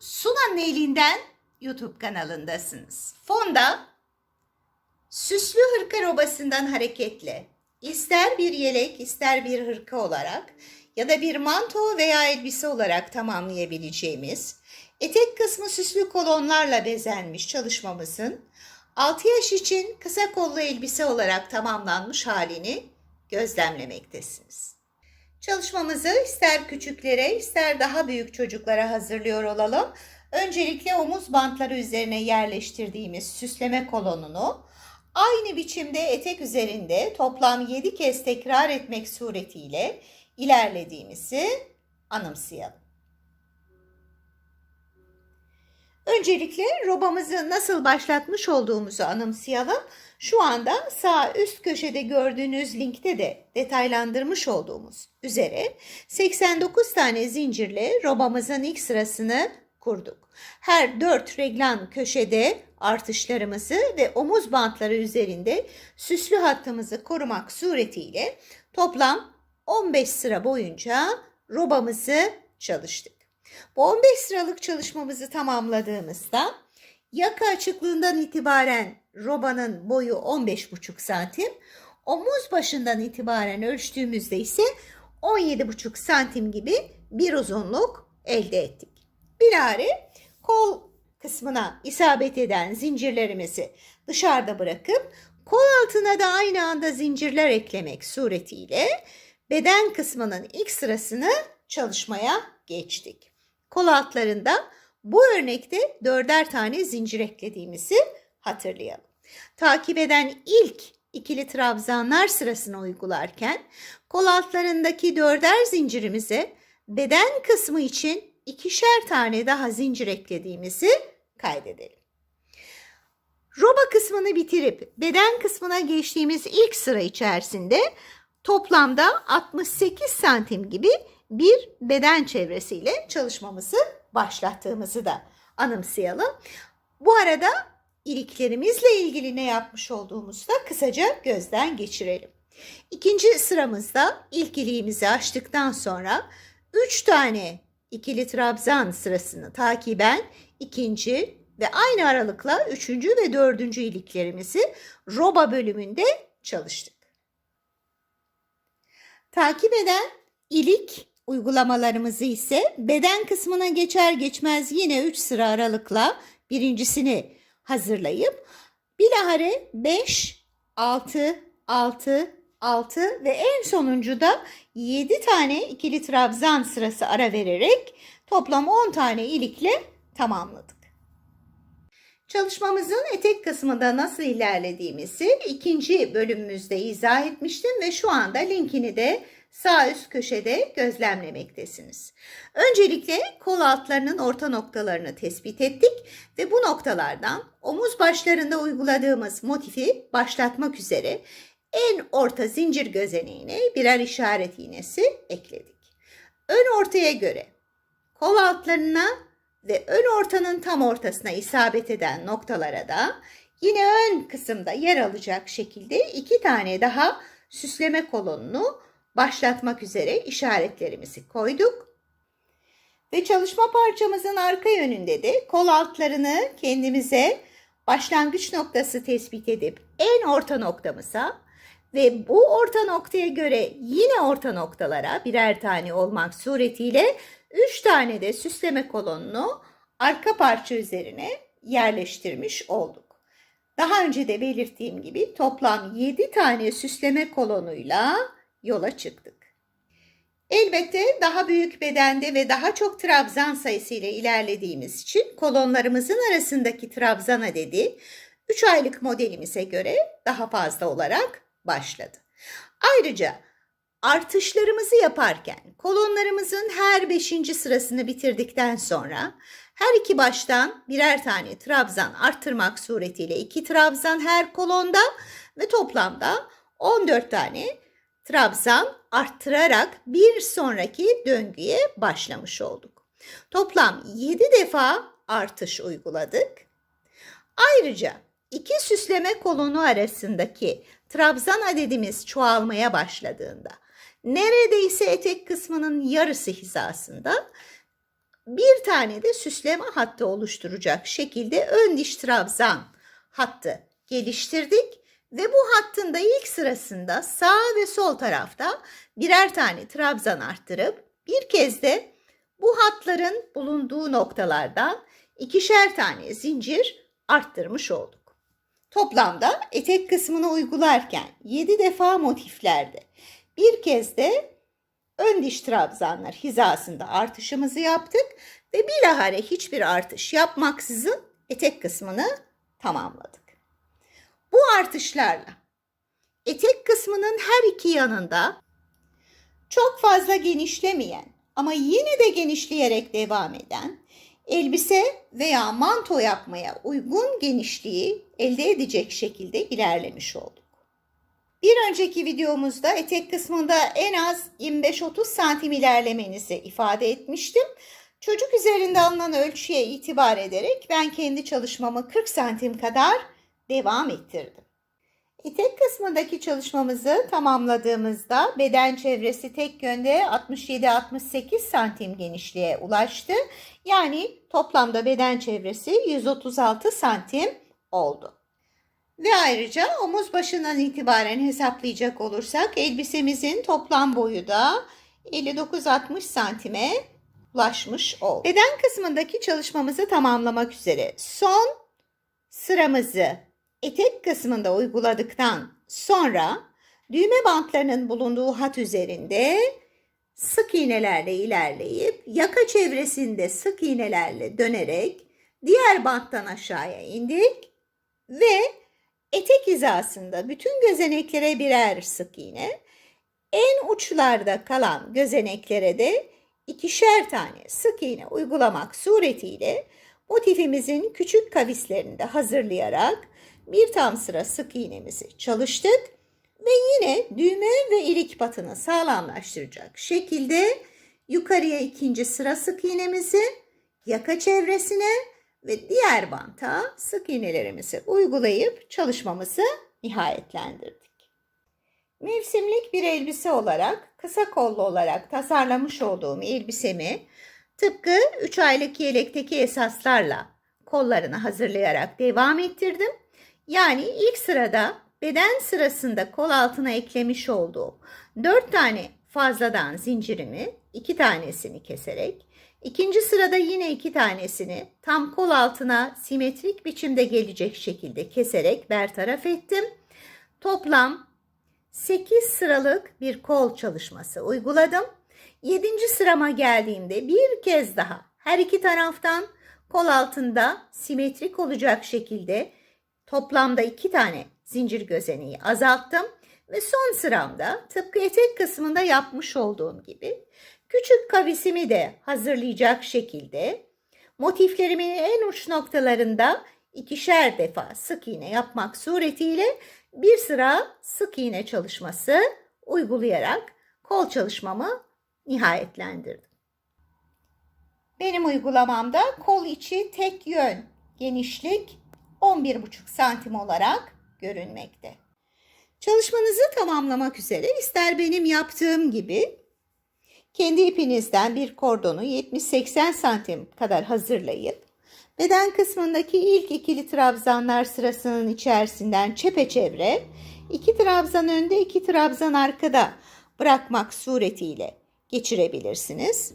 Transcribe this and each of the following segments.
Sunan elinden YouTube kanalındasınız. Fonda süslü hırka robasından hareketle ister bir yelek ister bir hırka olarak ya da bir manto veya elbise olarak tamamlayabileceğimiz etek kısmı süslü kolonlarla bezenmiş çalışmamızın 6 yaş için kısa kollu elbise olarak tamamlanmış halini gözlemlemektesiniz. Çalışmamızı ister küçüklere ister daha büyük çocuklara hazırlıyor olalım. Öncelikle omuz bantları üzerine yerleştirdiğimiz süsleme kolonunu aynı biçimde etek üzerinde toplam 7 kez tekrar etmek suretiyle ilerlediğimizi anımsayalım. Öncelikle robamızı nasıl başlatmış olduğumuzu anımsayalım. Şu anda sağ üst köşede gördüğünüz linkte de detaylandırmış olduğumuz üzere 89 tane zincirle robamızın ilk sırasını kurduk. Her 4 reglan köşede artışlarımızı ve omuz bantları üzerinde süslü hattımızı korumak suretiyle toplam 15 sıra boyunca robamızı çalıştık. Bu 15 sıralık çalışmamızı tamamladığımızda yaka açıklığından itibaren robanın boyu 15,5 santim, omuz başından itibaren ölçtüğümüzde ise 17,5 santim gibi bir uzunluk elde ettik. Bilare kol kısmına isabet eden zincirlerimizi dışarıda bırakıp kol altına da aynı anda zincirler eklemek suretiyle beden kısmının ilk sırasını çalışmaya geçtik. Kol altlarında bu örnekte dörder tane zincir eklediğimizi hatırlayalım. Takip eden ilk ikili trabzanlar sırasını uygularken kol altlarındaki dörder zincirimize beden kısmı için ikişer tane daha zincir eklediğimizi kaydedelim. Roba kısmını bitirip beden kısmına geçtiğimiz ilk sıra içerisinde toplamda 68 santim gibi bir beden çevresiyle çalışmamızı başlattığımızı da anımsayalım. Bu arada iliklerimizle ilgili ne yapmış olduğumuzu da kısaca gözden geçirelim. İkinci sıramızda ilk iliğimizi açtıktan sonra 3 tane ikili trabzan sırasını takiben ikinci ve aynı aralıkla üçüncü ve dördüncü iliklerimizi roba bölümünde çalıştık. Takip eden ilik uygulamalarımızı ise beden kısmına geçer geçmez yine 3 sıra aralıkla birincisini hazırlayıp bilahare 5, 6, 6, 6 ve en sonuncu da 7 tane ikili trabzan sırası ara vererek toplam 10 tane ilikle tamamladık. Çalışmamızın etek kısmında nasıl ilerlediğimizi ikinci bölümümüzde izah etmiştim ve şu anda linkini de sağ üst köşede gözlemlemektesiniz. Öncelikle kol altlarının orta noktalarını tespit ettik ve bu noktalardan omuz başlarında uyguladığımız motifi başlatmak üzere en orta zincir gözeneğine birer işaret iğnesi ekledik. Ön ortaya göre kol altlarına ve ön ortanın tam ortasına isabet eden noktalara da yine ön kısımda yer alacak şekilde iki tane daha süsleme kolonunu başlatmak üzere işaretlerimizi koyduk. Ve çalışma parçamızın arka yönünde de kol altlarını kendimize başlangıç noktası tespit edip en orta noktamıza ve bu orta noktaya göre yine orta noktalara birer tane olmak suretiyle 3 tane de süsleme kolonunu arka parça üzerine yerleştirmiş olduk. Daha önce de belirttiğim gibi toplam 7 tane süsleme kolonuyla yola çıktık. Elbette daha büyük bedende ve daha çok trabzan sayısı ile ilerlediğimiz için kolonlarımızın arasındaki trabzan adedi 3 aylık modelimize göre daha fazla olarak başladı. Ayrıca artışlarımızı yaparken kolonlarımızın her 5. sırasını bitirdikten sonra her iki baştan birer tane trabzan arttırmak suretiyle iki trabzan her kolonda ve toplamda 14 tane trabzan arttırarak bir sonraki döngüye başlamış olduk. Toplam 7 defa artış uyguladık. Ayrıca iki süsleme kolonu arasındaki trabzan adedimiz çoğalmaya başladığında neredeyse etek kısmının yarısı hizasında bir tane de süsleme hattı oluşturacak şekilde ön diş trabzan hattı geliştirdik ve bu hattın da ilk sırasında sağ ve sol tarafta birer tane trabzan arttırıp bir kez de bu hatların bulunduğu noktalardan ikişer tane zincir arttırmış olduk. Toplamda etek kısmını uygularken 7 defa motiflerde bir kez de ön diş trabzanlar hizasında artışımızı yaptık ve bilahare hiçbir artış yapmaksızın etek kısmını tamamladık. Bu artışlarla etek kısmının her iki yanında çok fazla genişlemeyen ama yine de genişleyerek devam eden elbise veya manto yapmaya uygun genişliği elde edecek şekilde ilerlemiş olduk. Bir önceki videomuzda etek kısmında en az 25-30 santim ilerlemenizi ifade etmiştim. Çocuk üzerinde alınan ölçüye itibar ederek ben kendi çalışmamı 40 santim kadar devam ettirdim. Etek kısmındaki çalışmamızı tamamladığımızda beden çevresi tek yönde 67-68 santim genişliğe ulaştı. Yani toplamda beden çevresi 136 santim oldu. Ve ayrıca omuz başından itibaren hesaplayacak olursak elbisemizin toplam boyu da 59-60 santime ulaşmış oldu. Beden kısmındaki çalışmamızı tamamlamak üzere son sıramızı etek kısmında uyguladıktan sonra düğme bantlarının bulunduğu hat üzerinde sık iğnelerle ilerleyip yaka çevresinde sık iğnelerle dönerek diğer banttan aşağıya indik ve etek hizasında bütün gözeneklere birer sık iğne, en uçlarda kalan gözeneklere de ikişer tane sık iğne uygulamak suretiyle motifimizin küçük kavislerini de hazırlayarak bir tam sıra sık iğnemizi çalıştık ve yine düğme ve ilik batını sağlamlaştıracak şekilde yukarıya ikinci sıra sık iğnemizi yaka çevresine ve diğer banta sık iğnelerimizi uygulayıp çalışmamızı nihayetlendirdik. Mevsimlik bir elbise olarak kısa kollu olarak tasarlamış olduğum elbisemi tıpkı 3 aylık yelekteki esaslarla kollarını hazırlayarak devam ettirdim. Yani ilk sırada beden sırasında kol altına eklemiş olduğum 4 tane fazladan zincirimi 2 tanesini keserek ikinci sırada yine 2 tanesini tam kol altına simetrik biçimde gelecek şekilde keserek bertaraf ettim. Toplam 8 sıralık bir kol çalışması uyguladım. 7. sırama geldiğimde bir kez daha her iki taraftan kol altında simetrik olacak şekilde toplamda iki tane zincir gözeneği azalttım ve son sıramda tıpkı etek kısmında yapmış olduğum gibi küçük kavisimi de hazırlayacak şekilde motiflerimin en uç noktalarında ikişer defa sık iğne yapmak suretiyle bir sıra sık iğne çalışması uygulayarak kol çalışmamı nihayetlendirdim. Benim uygulamamda kol içi tek yön genişlik 11,5 santim olarak görünmekte. Çalışmanızı tamamlamak üzere ister benim yaptığım gibi kendi ipinizden bir kordonu 70-80 santim kadar hazırlayıp beden kısmındaki ilk ikili trabzanlar sırasının içerisinden çepeçevre iki trabzan önde iki trabzan arkada bırakmak suretiyle geçirebilirsiniz.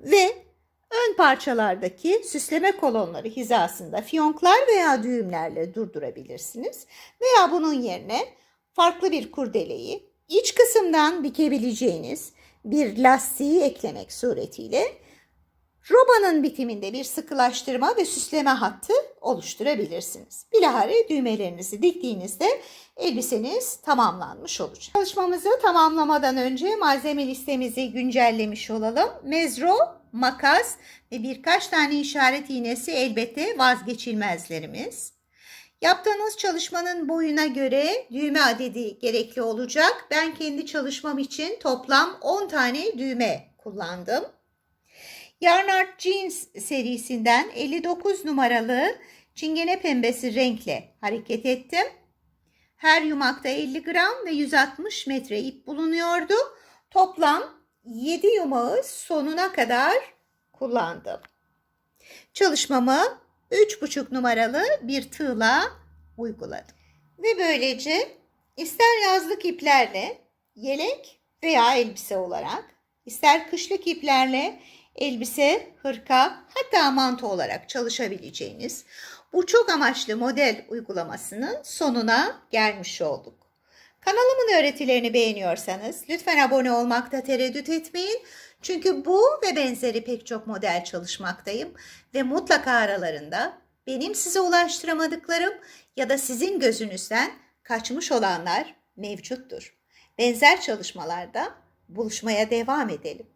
Ve ön parçalardaki süsleme kolonları hizasında fiyonklar veya düğümlerle durdurabilirsiniz. Veya bunun yerine farklı bir kurdeleyi iç kısımdan dikebileceğiniz bir lastiği eklemek suretiyle robanın bitiminde bir sıkılaştırma ve süsleme hattı oluşturabilirsiniz. Bilahare düğmelerinizi diktiğinizde elbiseniz tamamlanmış olacak. Çalışmamızı tamamlamadan önce malzeme listemizi güncellemiş olalım. Mezro, makas ve birkaç tane işaret iğnesi elbette vazgeçilmezlerimiz. Yaptığınız çalışmanın boyuna göre düğme adedi gerekli olacak. Ben kendi çalışmam için toplam 10 tane düğme kullandım. Yarnart Jeans serisinden 59 numaralı çingene pembesi renkle hareket ettim. Her yumakta 50 gram ve 160 metre ip bulunuyordu. Toplam 7 yumağı sonuna kadar kullandım. Çalışmamı 3,5 numaralı bir tığla uyguladım. Ve böylece ister yazlık iplerle yelek veya elbise olarak, ister kışlık iplerle elbise, hırka hatta manto olarak çalışabileceğiniz bu çok amaçlı model uygulamasının sonuna gelmiş olduk. Kanalımın öğretilerini beğeniyorsanız lütfen abone olmakta tereddüt etmeyin. Çünkü bu ve benzeri pek çok model çalışmaktayım ve mutlaka aralarında benim size ulaştıramadıklarım ya da sizin gözünüzden kaçmış olanlar mevcuttur. Benzer çalışmalarda buluşmaya devam edelim.